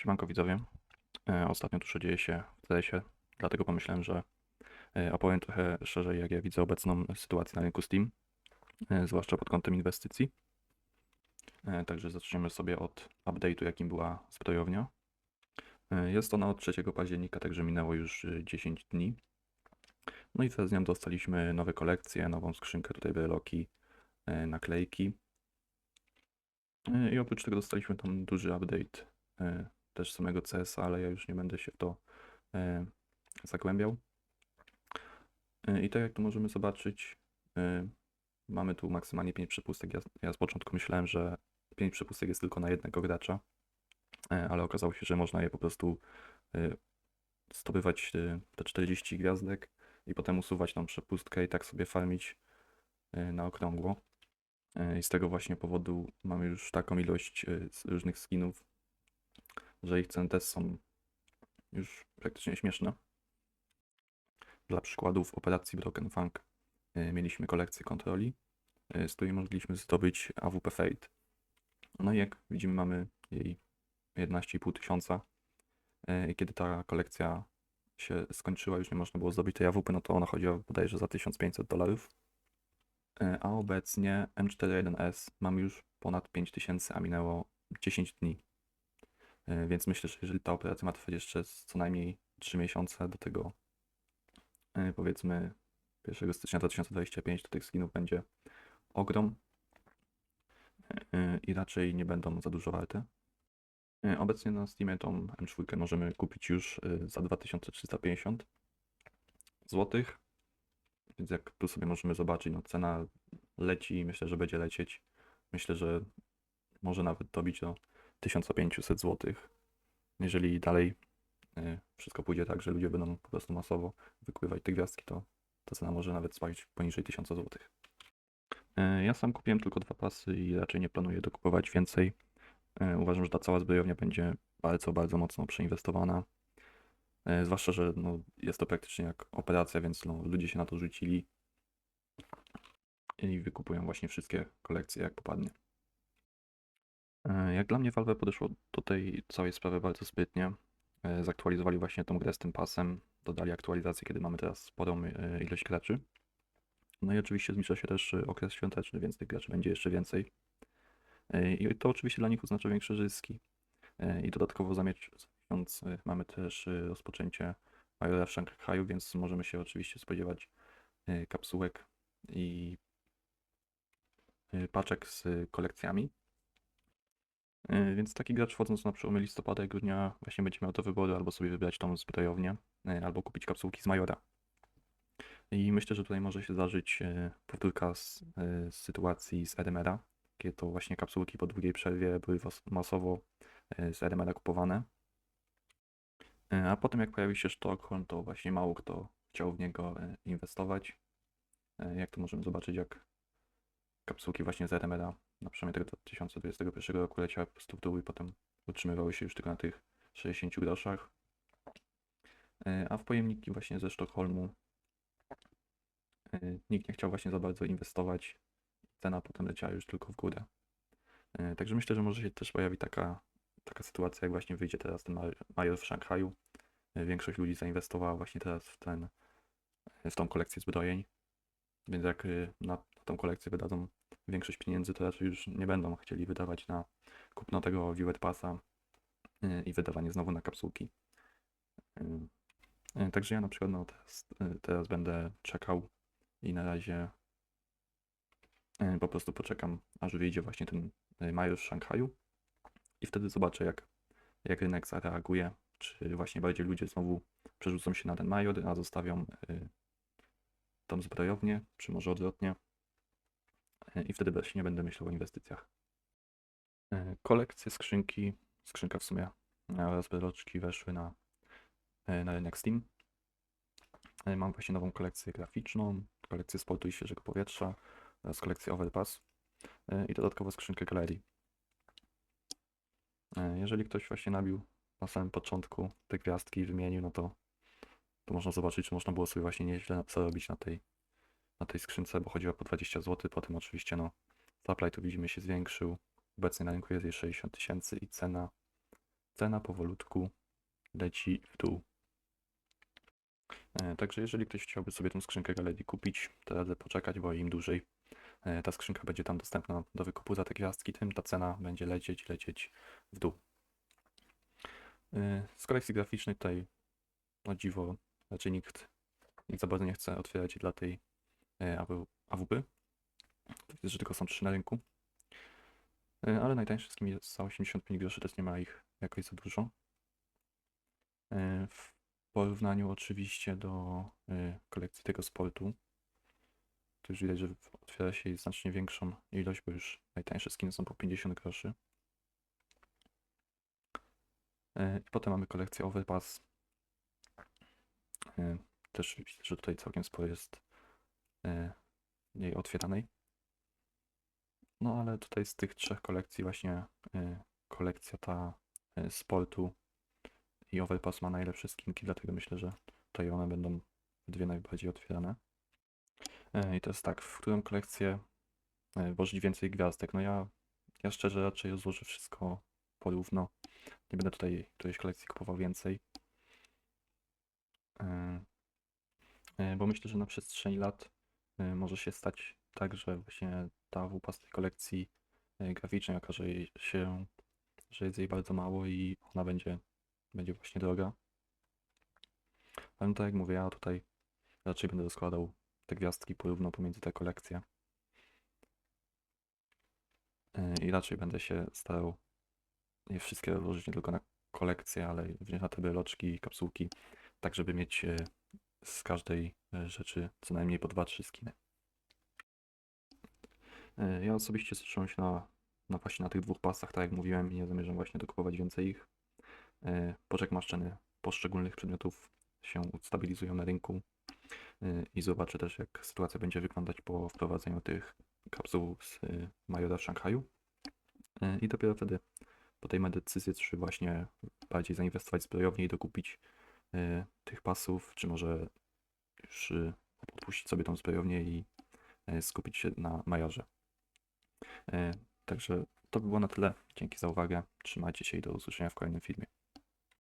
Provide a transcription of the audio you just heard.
Siemanko widzowie. E, Ostatnio dużo dzieje się w CS-ie, dlatego pomyślałem, że e, opowiem trochę szerzej, jak ja widzę obecną sytuację na rynku Steam, e, zwłaszcza pod kątem inwestycji. Także zaczniemy sobie od update'u, jakim była zbrojownia. Jest ona od 3 października, także minęło już e, 10 dni. No i z nią dostaliśmy nowe kolekcje, nową skrzynkę, tutaj breloki, naklejki. I oprócz tego dostaliśmy tam duży update też samego CS, ale ja już nie będę się w to e, zagłębiał. E, I tak jak tu możemy zobaczyć, e, mamy tu maksymalnie 5 przepustek. Ja, ja z początku myślałem, że 5 przepustek jest tylko na jednego gracza, ale okazało się, że można je po prostu zdobywać te 40 gwiazdek i potem usuwać tą przepustkę i tak sobie farmić na okrągło. I z tego właśnie powodu mamy już taką ilość różnych skinów, że ich ceny też są już praktycznie śmieszne. Dla przykładu w operacji Broken Funk e, mieliśmy kolekcję kontroli, e, z której mogliśmy zdobyć AWP Fate. No i jak widzimy mamy jej 11,5 tysiąca. E, kiedy ta kolekcja się skończyła, już nie można było zdobyć tej AWP, no to ona chodziła bodajże za 1500 dolarów. A obecnie M41S mamy już ponad 5000, a minęło 10 dni. E, Więc myślę, że jeżeli ta operacja ma trwać jeszcze co najmniej 3 miesiące do tego, e, powiedzmy 1 stycznia 2025, to tych skinów będzie ogrom e, i raczej nie będą za dużo warte. Obecnie na Steamie tą M4 możemy kupić już za 2350 zł. Więc jak tu sobie możemy zobaczyć, no cena leci i myślę, że będzie lecieć. Myślę, że może nawet dobić do 1500 zł. Jeżeli dalej y, wszystko pójdzie tak, że ludzie będą po prostu masowo wykupywać te gwiazdki, to ta cena może nawet spaść poniżej 1000 zł. Y, Ja sam kupiłem tylko dwa pasy i raczej nie planuję dokupować więcej. Y, Uważam, że ta cała zbrojownia będzie bardzo, bardzo mocno przeinwestowana. Zwłaszcza, że no, jest to praktycznie jak operacja, więc no, ludzie się na to rzucili i wykupują właśnie wszystkie kolekcje jak popadnie. E, Jak dla mnie Valve podeszło do tej całej sprawy bardzo sprytnie. E, Zaktualizowali właśnie tą grę z tym pasem, dodali aktualizację, kiedy mamy teraz sporą e, ilość graczy. No i oczywiście zbliża się też okres świąteczny, więc tych graczy będzie jeszcze więcej. I to oczywiście dla nich oznacza większe zyski. I dodatkowo za miesiąc mamy też rozpoczęcie Majora w Szanghaju, więc możemy się oczywiście spodziewać kapsułek i paczek z kolekcjami. E, Więc taki gracz wchodząc na przełomie listopada i grudnia właśnie będzie miał do wyboru albo sobie wybrać tą zbrojownię, e, albo kupić kapsułki z Majora. I myślę, że tutaj może się zdarzyć e, powtórka z, z sytuacji z RMR-a, kiedy to właśnie kapsułki po długiej przerwie były masowo z RMR-a kupowane. A potem jak pojawił się Stockholm, to właśnie mało kto chciał w niego inwestować. Jak tu możemy zobaczyć, jak kapsułki właśnie z RMR-a na przykład tego 2021 roku leciały po prostu w dół i potem utrzymywały się już tylko na tych 60 groszach. E, A w pojemniki właśnie ze Sztokholmu e, nikt nie chciał właśnie za bardzo inwestować. Cena potem leciała już tylko w górę. E, Także myślę, że może się też pojawi taka, taka sytuacja, jak właśnie wyjdzie teraz ten Maj- Major w Szanghaju. Większość ludzi zainwestowała właśnie teraz w ten, w tą kolekcję zbrojeń. Więc jak na tą kolekcję wydadzą większość pieniędzy, to raczej już nie będą chcieli wydawać na kupno tego Viewed Passa y, i wydawanie znowu na kapsułki. Y, y, Także ja na przykład no, teraz, będę czekał i na razie po prostu poczekam, aż wyjdzie właśnie ten y, Major z Szanghaju i wtedy zobaczę, jak, jak rynek zareaguje, czy właśnie bardziej ludzie znowu przerzucą się na ten Major, a zostawią y, tą zbrojownię, czy może odwrotnie. E, I wtedy właśnie nie będę myślał o inwestycjach. E, Kolekcje skrzynki, skrzynka w sumie e, oraz breloczki weszły na, na rynek Steam. Mam właśnie nową kolekcję graficzną, kolekcję sportu i świeżego powietrza oraz kolekcję Overpass i dodatkowo skrzynkę galerii. Jeżeli ktoś właśnie nabił na samym początku te gwiazdki i wymienił, no to to można zobaczyć, że można było sobie właśnie nieźle zarobić na tej, na tej skrzynce, bo chodziła po 20 zł. Potem oczywiście no, supply tu widzimy się zwiększył. Obecnie na rynku jest jej 60 tysięcy i cena, cena powolutku leci w dół. E, Także jeżeli ktoś chciałby sobie tą skrzynkę Galedi kupić, to radzę poczekać, bo im dłużej e, ta skrzynka będzie tam dostępna do wykupu za te gwiazdki, tym ta cena będzie lecieć, lecieć w dół. E, Z kolekcji graficznej tutaj o dziwo raczej nikt, nikt za bardzo nie chce otwierać dla tej AWP. To jest, że tylko są trzy na rynku. E, Ale najtańszy z kim jest za 85 groszy, też nie ma ich jakoś za dużo. E, W porównaniu oczywiście do e, kolekcji tego sportu, to już widać, że otwiera się znacznie większą ilość, bo już najtańsze skiny są po 50 groszy. I potem mamy kolekcję Overpass. Też widzę, że tutaj całkiem sporo jest jej otwieranej. No ale tutaj z tych trzech kolekcji właśnie e, kolekcja ta e, sportu i Overpass ma najlepsze skinki, dlatego myślę, że tutaj one będą dwie najbardziej otwierane. E, I to jest tak, w którą kolekcję e, włożyć więcej gwiazdek? No ja, ja szczerze raczej rozłożę wszystko porówno. Nie będę tutaj którejś kolekcji kupował więcej. E, e, Bo myślę, że na przestrzeni lat e, może się stać tak, że właśnie ta wupa z tej kolekcji e, graficznej okaże się, że jest jej bardzo mało i ona będzie, będzie właśnie droga. Ale tak jak mówię, ja tutaj raczej będę rozkładał te gwiazdki porówno pomiędzy te kolekcje. E, I raczej będę się starał je wszystkie rozłożyć nie tylko na kolekcję, ale wziąć na te breloczki i kapsułki, tak żeby mieć e, z każdej e, rzeczy co najmniej po 2-3 skiny. E, Ja osobiście zacząłem się na, na właśnie na tych dwóch pasach, tak jak mówiłem, i nie zamierzam właśnie dokupować więcej ich. E, Poczekam aż ceny poszczególnych przedmiotów się ustabilizują na rynku i zobaczę też jak sytuacja będzie wyglądać po wprowadzeniu tych kapsuł z Majora w Szanghaju. I dopiero wtedy podejmę decyzję, czy właśnie bardziej zainwestować zbrojownie i dokupić tych pasów, czy może już e, odpuścić sobie tą zbrojownię i e, skupić się na Majorze. Także to by było na tyle. Dzięki za uwagę. Trzymajcie się i do usłyszenia w kolejnym filmie.